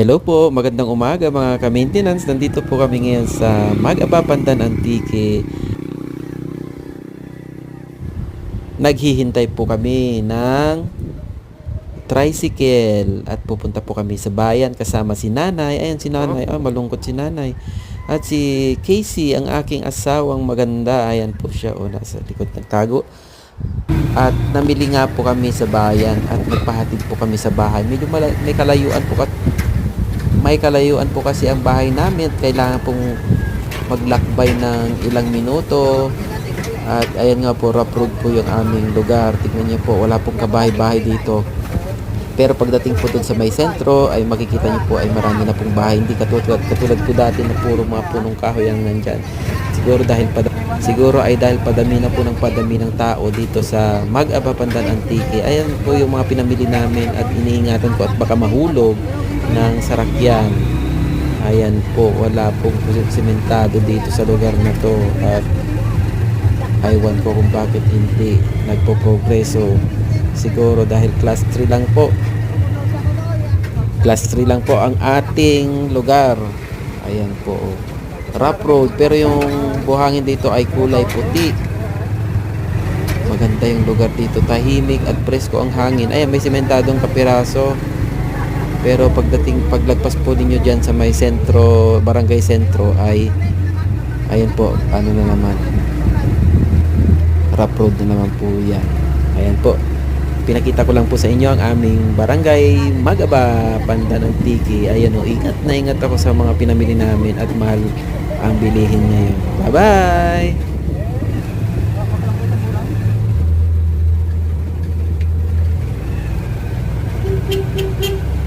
Hello po, magandang umaga mga ka-maintenance. Nandito po kami ngayon sa Mag-aba Pandan Antique. Naghihintay po kami ng tricycle at pupunta po kami sa bayan kasama si nanay. Ayan si nanay, oh, malungkot si nanay. At si Casey, ang aking asawang maganda. Ayan po siya, oh, nasa likod ng tago. At namili nga po kami sa bayan at nagpahatid po kami sa bahay. Medyo may kalayuan po kat may kalayuan po kasi ang bahay namin kailangan pong maglakbay ng ilang minuto. At ayan nga po, rough road po yung aming lugar. Tignan niyo po, wala pong kabahay-bahay dito. Pero pagdating po dun sa may sentro, ay makikita niyo po ay marami na pong bahay. Hindi katulad, katulad po dati na puro mga punong kahoy ang nandyan. Siguro dahil pada, siguro ay dahil padami na po ng padami ng tao dito sa Mag-aba Pandan Antique. Ayan po yung mga pinamili namin at iniingatan ko at baka mahulog ng sarakyan. Ayan po, wala pong sementado dito sa lugar na to at aywan ko kung bakit hindi nagpo-progreso. Siguro dahil class 3 lang po. Class 3 lang po ang ating lugar. Ayan po. Rough road pero yung buhangin dito ay kulay puti. Maganda yung lugar dito. Tahimik at presko ang hangin. Ayan, may sementadong kapiraso. Pero pagdating paglagpas po ninyo diyan sa may sentro, barangay sentro ay ayun po, ano na naman. Rough road na naman po 'yan. Ayan po. Pinakita ko lang po sa inyo ang aming barangay Magaba, Banda ng Tiki. Ayan o, ingat na ingat ako sa mga pinamili namin at mahal ang bilihin ngayon. Bye-bye! Beep, beep.